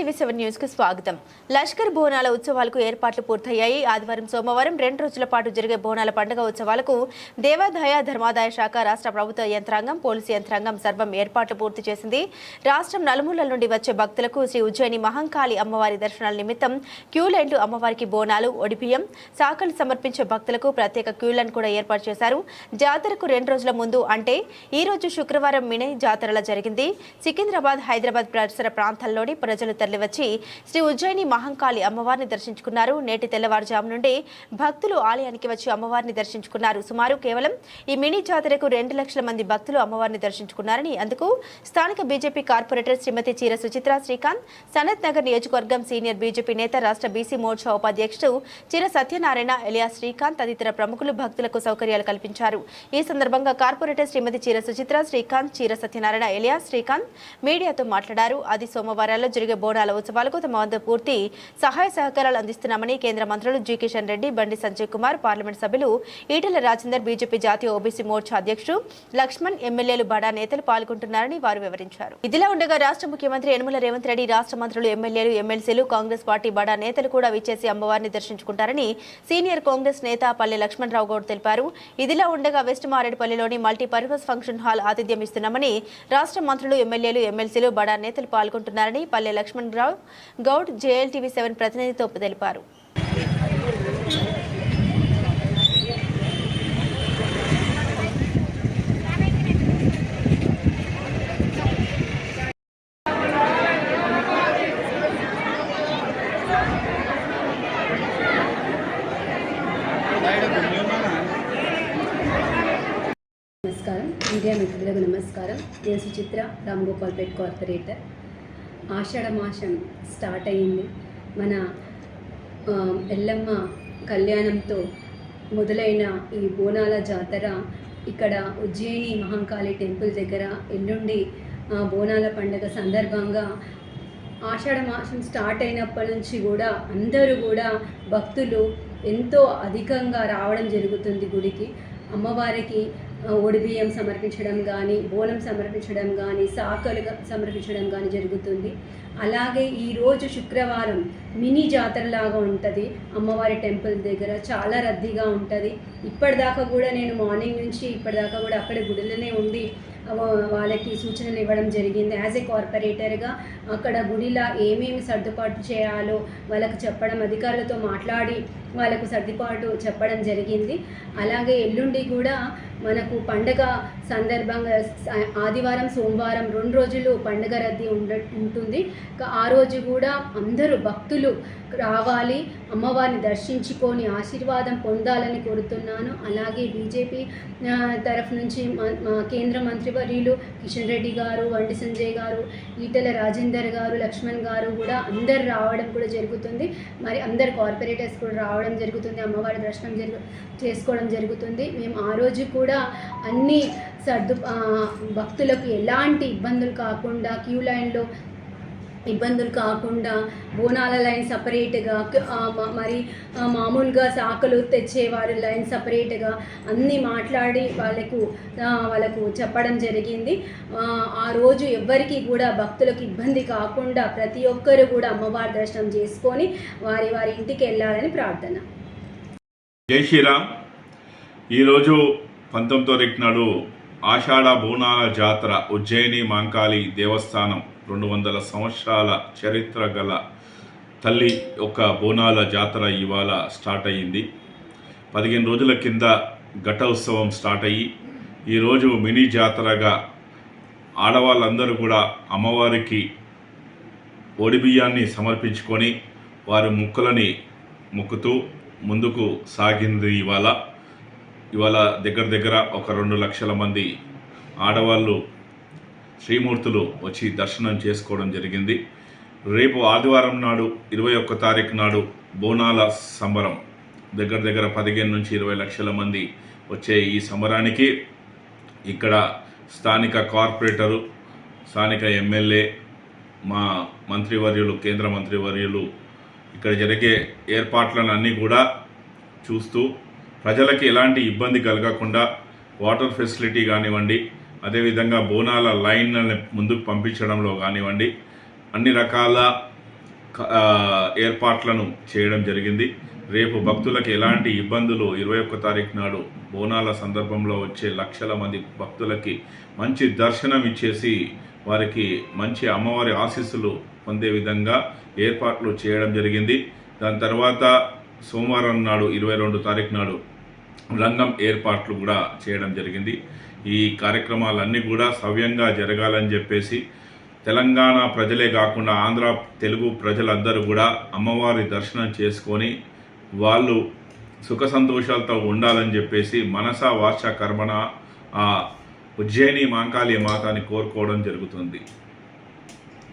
TV seven న్యూస్కు స్వాగతం. లష్కర్ బోనాల ఉత్సవాలకు ఏర్పాట్లు పూర్తయ్యాయి. ఆదివారం సోమవారం రెండు రోజుల పాటు జరిగే బోనాల పండుగ ఉత్సవాలకు దేవాదాయ ధర్మాదాయ శాఖ రాష్ట్ర ప్రభుత్వ యంత్రాంగం పోలీసు యంత్రాంగం సర్వం ఏర్పాట్లు పూర్తి చేసింది. రాష్ట్రం నలుమూలల నుండి వచ్చే భక్తులకు శ్రీ ఉజ్జయిని మహంకాళి అమ్మవారి దర్శనాల నిమిత్తం క్యూ లైన్లు అమ్మవారికి బోనాలు ఒడిపియం శాఖలు సమర్పించే భక్తులకు ప్రత్యేక క్యూ లైన్ కూడా ఏర్పాటు చేశారు. జాతరకు రెండు రోజుల ముందు అంటే ఈ రోజు శుక్రవారం మినే జాతరల జరిగింది. సికింద్రాబాద్ హైదరాబాద్ పరిసర ప్రాంతాల్లోని ప్రజలు తరలివచ్చి శ్రీ ఉజ్జయిని మహంకాళి అమ్మవారిని దర్శించుకున్నారు. నేటి తెల్లవారుజాము నుండి భక్తులు ఆలయానికి వచ్చి అమ్మవారిని దర్శించుకున్నారు. సుమారు కేవలం ఈ మినీ జాతరకు రెండు లక్షల మంది భక్తులు అమ్మవారిని దర్శించుకున్నారని అందుకు స్థానిక బీజేపీ కార్పొరేటర్ శ్రీమతి చీర సుచిత్ర శ్రీకాంత్ సనత్ నగర్ నియోజకవర్గం సీనియర్ బీజేపీ నేత రాష్ట్ర బీసీ మోర్చా ఉపాధ్యక్షుడు చీర సత్యనారాయణ ఎలియా శ్రీకాంత్ తదితర ప్రముఖులు భక్తులకు సౌకర్యాలు కల్పించారు. ఈ సందర్భంగా కార్పొరేటర్ శ్రీమతి చీర సుచిత్ర శ్రీకాంత్ చీర సత్యనారాయణ ఎలియా శ్రీకాంత్ మీడియాతో మాట్లాడారు. అది సోమవారాల్లో జరిగే బోనాల ఉత్సవాలకు తమ వద్ద పూర్తి సహాయ సహకారాలు అందిస్తున్నామని కేంద్ర మంత్రులు జి కిషన్ రెడ్డి బండి సంజయ్ కుమార్ పార్లమెంట్ సభ్యులు ఈటెల రాజేందర్ బీజేపీ జాతీయ ఓబీసీ మోర్చా అధ్యక్షుడు లక్ష్మణ్ ఎమ్మెల్యేలు బడా నేతలు పాల్గొంటున్నారని వారు వివరించారు. ఇదిలా ఉండగా రాష్ట్ర ముఖ్యమంత్రి యనమల రేవంత్ రెడ్డి రాష్ట్ర మంత్రులు ఎమ్మెల్యేలు ఎమ్మెల్సీలు కాంగ్రెస్ పార్టీ బడా నేతలు కూడా విచ్చేసి అమ్మవారిని దర్శించుకుంటారని సీనియర్ కాంగ్రెస్ నేత పల్లె లక్ష్మణరావు గౌడ్ తెలిపారు. ఇదిలా ఉండగా వెస్ట్ మారేడుపల్లిలోని మల్టీపర్పస్ ఫంక్షన్ హాల్ ఆతిథ్యం ఇస్తున్నామని రాష్ట్ర మంత్రులు ఎమ్మెల్యేలు ఎమ్మెల్సీలు బడా నేతలు పాల్గొంటున్నారని పల్లె లక్ష్మణ్ రావు గౌడ్ జేఎల్టీవీ సెవెన్ ప్రతినిధితో తెలిపారు. నమస్కారం. మీడియా మిత్రులకు నమస్కారం. నేను సుచిత్ర రామ్ గోపాల్పేట్ కార్పొరేటర్. మాసం స్టార్ట్ అయ్యింది. మన ఎల్లమ్మ కళ్యాణంతో మొదలైన ఈ బోనాల జాతర ఇక్కడ ఉజ్జయిని మహంకాళి టెంపుల్ దగ్గర ఎల్లుండి బోనాల పండుగ సందర్భంగా ఆషాఢ మాసం స్టార్ట్ అయినప్పటి నుంచి కూడా అందరూ కూడా భక్తులు ఎంతో అధికంగా రావడం జరుగుతుంది గుడికి. అమ్మవారికి ఒడిబియ్యం సమర్పించడం కానీ బోనం సమర్పించడం కానీ సాకలు సమర్పించడం కానీ జరుగుతుంది. అలాగే ఈరోజు శుక్రవారం మినీ జాతరలాగా ఉంటుంది. అమ్మవారి టెంపుల్ దగ్గర చాలా రద్దీగా ఉంటుంది. ఇప్పటిదాకా కూడా నేను మార్నింగ్ నుంచి ఇప్పటిదాకా కూడా అక్కడ గుడిలోనే ఉండి వా- వాళ్ళకి సూచనలు ఇవ్వడం జరిగింది. యాజ్ ఏ కార్పొరేటర్గా అక్కడ గుడిలా ఏమేమి సర్దుబాటు చేయాలో వాళ్ళకు చెప్పడం అధికారులతో మాట్లాడి వాళ్ళకు సర్దుబాటు చెప్పడం జరిగింది. అలాగే ఎల్లుండి కూడా మనకు పండగ సందర్భంగా ఆదివారం సోమవారం రెండు రోజులు పండగ రద్దీ ఉండ ఉంటుంది. ఆ రోజు కూడా అందరూ భక్తులు రావాలి అమ్మవారిని దర్శించుకొని ఆశీర్వాదం పొందాలని కోరుతున్నాను. అలాగే బీజేపీ తరఫు నుంచి కేంద్ర మంత్రివర్యులు కిషన్ రెడ్డి గారు వండి సంజయ్ గారు ఈటల రాజేందర్ గారు లక్ష్మణ్ గారు కూడా అందరు రావడం కూడా జరుగుతుంది. మరి అందరు కార్పొరేటర్స్ కూడా రావడం జరుగుతుంది. అమ్మవారి దర్శనం జరుగు చేసుకోవడం జరుగుతుంది. మేము ఆ రోజు కూడా అన్ని సర్దు భక్తులకు ఎలాంటి ఇబ్బందులు కాకుండా క్యూ లైన్లో ఇబ్బందులు కాకుండా బోనాల లైన్ సపరేట్గా మరి మామూలుగా సాకలు తెచ్చేవారు లైన్ సపరేట్గా అన్నీ మాట్లాడి వాళ్ళకు వాళ్ళకు చెప్పడం జరిగింది. ఆ, ఆ రోజు ఎవ్వరికి కూడా భక్తులకు ఇబ్బంది కాకుండా ప్రతి ఒక్కరు కూడా అమ్మవారి దర్శనం చేసుకొని వారి వారి ఇంటికి వెళ్ళాలని ప్రార్థన. జై శ్రీరామ్. ఈరోజు పంతొమ్మిదో రిక్నాడు నాడు ఆషాఢ బోనాల జాతర ఉజ్జయిని మాంకాళి దేవస్థానం రెండు వందల సంవత్సరాల చరిత్ర గల తల్లి యొక్క బోనాల జాతర ఇవాళ స్టార్ట్ అయ్యింది. పదిహేను రోజుల కింద ఘట ఉత్సవం స్టార్ట్ అయ్యి ఈరోజు మినీ జాతరగా ఆడవాళ్ళందరూ కూడా అమ్మవారికి ఒడిబియ్యాన్ని సమర్పించుకొని వారి ముక్కలని మొక్కుతూ ముందుకు సాగింది ఇవాళ. ఇవాళ దగ్గర దగ్గర ఒక రెండు లక్షల మంది ఆడవాళ్ళు శ్రీమూర్తులు వచ్చి దర్శనం చేసుకోవడం జరిగింది. రేపు ఆదివారం నాడు ఇరవై ఒక్క తారీఖు నాడు బోనాల సంబరం. దగ్గర దగ్గర పదిహేను నుంచి ఇరవై లక్షల మంది వచ్చే ఈ సంబరానికి ఇక్కడ స్థానిక కార్పొరేటరు స్థానిక ఎమ్మెల్యే మా మంత్రివర్యులు కేంద్ర మంత్రివర్యులు ఇక్కడ జరిగే ఏర్పాట్లను అన్నీ కూడా చూస్తూ ప్రజలకి ఎలాంటి ఇబ్బంది కలగకుండా వాటర్ ఫెసిలిటీ కానివ్వండి అదేవిధంగా బోనాల లైన్లను ముందుకు పంపించడంలో కానివ్వండి అన్ని రకాల ఏర్పాట్లను చేయడం జరిగింది. రేపు భక్తులకు ఎలాంటి ఇబ్బందులు ఇరవై ఒక్క తారీఖు నాడు బోనాల సందర్భంలో వచ్చే లక్షల మంది భక్తులకి మంచి దర్శనం ఇచ్చేసి వారికి మంచి అమ్మవారి ఆశీస్సులు పొందే విధంగా ఏర్పాట్లు చేయడం జరిగింది. దాని తర్వాత సోమవారం నాడు ఇరవై రెండు తారీఖు నాడు రంగం ఏర్పాట్లు కూడా చేయడం జరిగింది. ఈ కార్యక్రమాలన్నీ కూడా సవ్యంగా జరగాలని చెప్పేసి తెలంగాణ ప్రజలే కాకుండా ఆంధ్ర తెలుగు ప్రజలందరూ కూడా అమ్మవారి దర్శనం చేసుకొని వాళ్ళు సుఖ సంతోషాలతో ఉండాలని చెప్పేసి మనస వాచ కర్మణ ఆ ఉజ్జయిని మాంకాళీ మాతని కోరుకోవడం జరుగుతుంది.